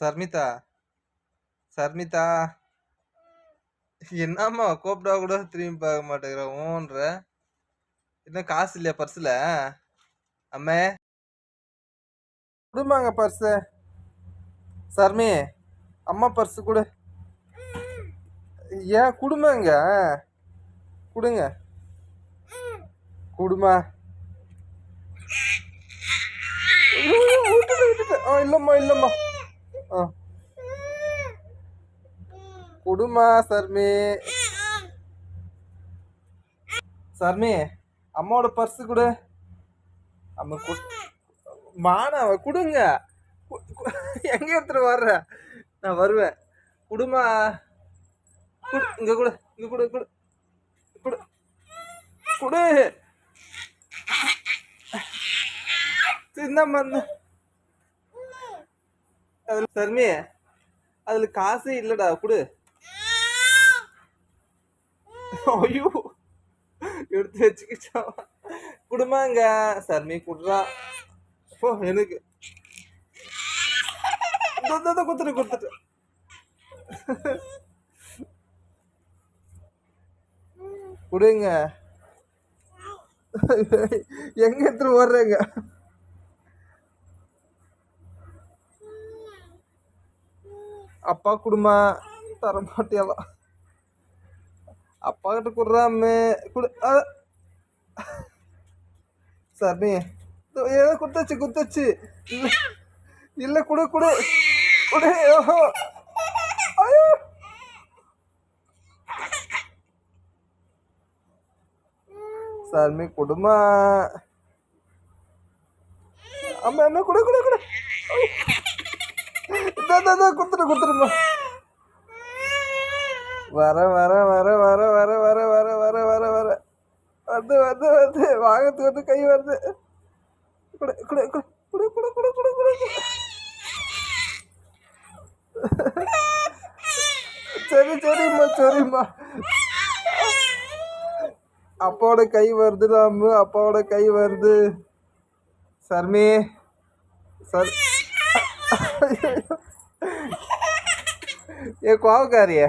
சர்மிதா சர்மிதா. என்னம்மா கூப்பிட்டா கூட திரும்பி பார்க்க மாட்டேங்கிற ஓன்ற என்ன காசு இல்லையா பர்ஸில்? அம்மே. கொடுமாங்க பர்ஸு. சர்மி அம்மா பர்ஸு கொடு. ஏன் குடும்பங்க கொடுங்க. குடுமா. விட்டுட்டு விட்டுட்டு ஆ இல்லைம்மா இல்லைம்மா. குடுமா சர்மி. சர்மி அம்மாவோட பர்ஸ் கொடு. அம்மா மானவ மானா கொடுங்க. எங்க எடுத்துட்டு வர்ற? நான் வருவேன். குடுமா. இங்க கொடு இங்க கொடு கொடு. கொடு. கொடு. சின்ன மண்ணு. அதுல சர்மி அதுல காசே இல்லடா குடு. ஐயோ எடுத்து வச்சுக்கிச்சா. குடுமாங்க. சர்மி குடுறா. போ எனக்கு. குத்துட்டு குத்துட்டு குடுங்க. எங்க எடுத்துட்டு ஓடுறேங்க? ಅಪ್ಪ ಕುಡುಮ ತರಮಾಟಿ ಅಲ್ಲ ಅಪ್ಪ ಗಟ್ಟು ಕುಡ್ರ ಅಮ್ಮೆ ಕುಡ್ ಸರ್ ನೀ ಏನೋ ಕುಡ್ತಚ್ಚಿ ಕುತ್ತಚ್ಚಿ ಇಲ್ಲ ಕುಡು ಕುಡು ಕುಡು ಓಹೋ ಅಯ್ಯೋ சார் மீ குடும்ப அம்மா அம்மா கூட கூட கூட கொடுத்துட்டு கொடுத்துருமா வர வர வர வர வர வர வர வர வர வர. வந்து வந்து வந்து. வாங்கத்துக்கு வந்து கை வருது. குடு குடு குடு குடு குடு குடு குடு குடு. சரி சரிம்மா சரிம்மா. அப்பாவோட கை வருது ராமு. அப்பாவோட கை வருது. சர்மி. சர் ஏ கோவக்காரிய.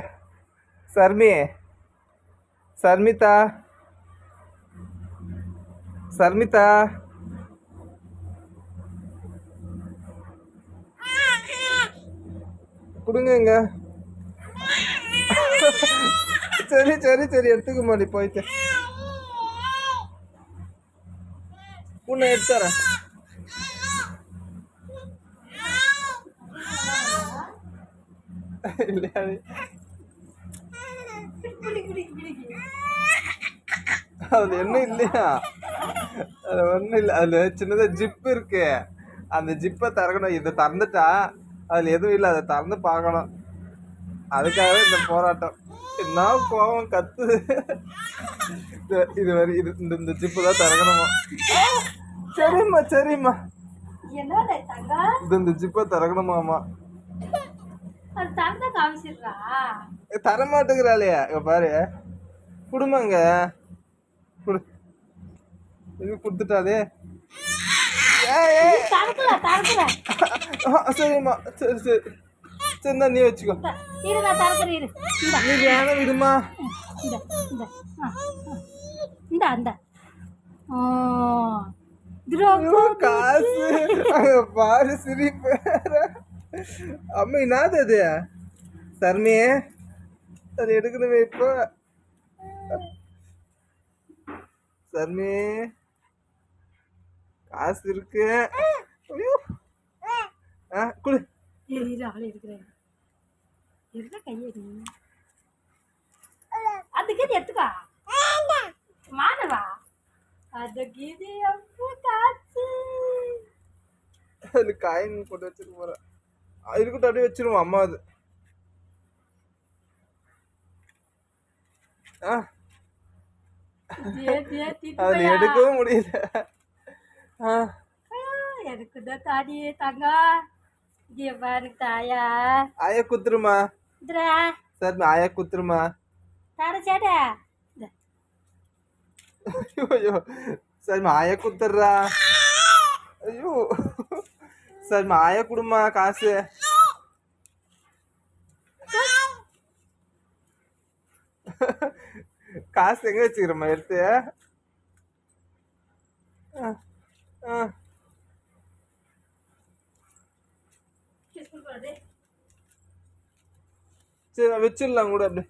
சர்மி. சர்மிதா. சர்மிதா. கொடுங்க சரி சரி சரி எடுத்துக்க மாடி போயிட்டு. உன்னை எடுத்துறேன் இல்லையா அதுல என்ன இல்லையா? அது ஒண்ணும் இல்ல. அதுல சின்னதா ஜிப் இருக்கு. அந்த ஜிப்பை திறக்கணும். இதை திறந்துட்டா அதுல எதுவும் இல்லை. அதை திறந்து பார்க்கணும். அதுக்காகவே இந்த போராட்டம். என்ன கோவம் கத்துது இது- வரை இது இந்த இந்த ஜிப்பு தான் திறக்கணுமா? சரிம்மா சரிம்மா. இது இந்த ஜிப்பை திறக்கணுமாமா அது தந்த காமிச்சிடுறா தர மாட்டேங்கிறாளே இங்க பாரு. குடும்பங்க குடு. இது ஆ, சரிம்மா. சரி சரி. சரி இந்தா நீ வச்சுக்கோ. இரு நான் தரக்குறேன் இரு. இந்த. நீ வேணாம் விடுமா. இந்த இந்த. இந்த. அந்த காசு. பாரு சிரிப்பு. அம்மா என்னது அது சர்மே அது எடுக்கணுமே இப்போ. சர்மே காசு இருக்கு. ஆ குடு. அதுக்கு எத்துக்கா மாதவா? அதுக்கு காசு காயின் போட்டு வச்சிருக்க போறேன். இருக்கட்டும் அப்படியே வச்சிருவோம். அம்மா அது. ஆ. தே, தே, திட்டு அதுல பையா. எடுக்கவும் முடியல. ஆ. ஆ, எனக்கு தான் தாடியே தங்கா? இது பாரு தாயா. ஆயா குத்துருமா? இதுரா சார் ஆயா குத்துருமா? சேட்டா. ஐயோ ஐயோ. சார் ஆயா குத்துறா. ஐயோ. சார் மாய குடுமா காசு. காசு எங்க வச்சுக்கிறோமா எடுத்து? சரி வச்சிடலாம் கூட அப்படியே.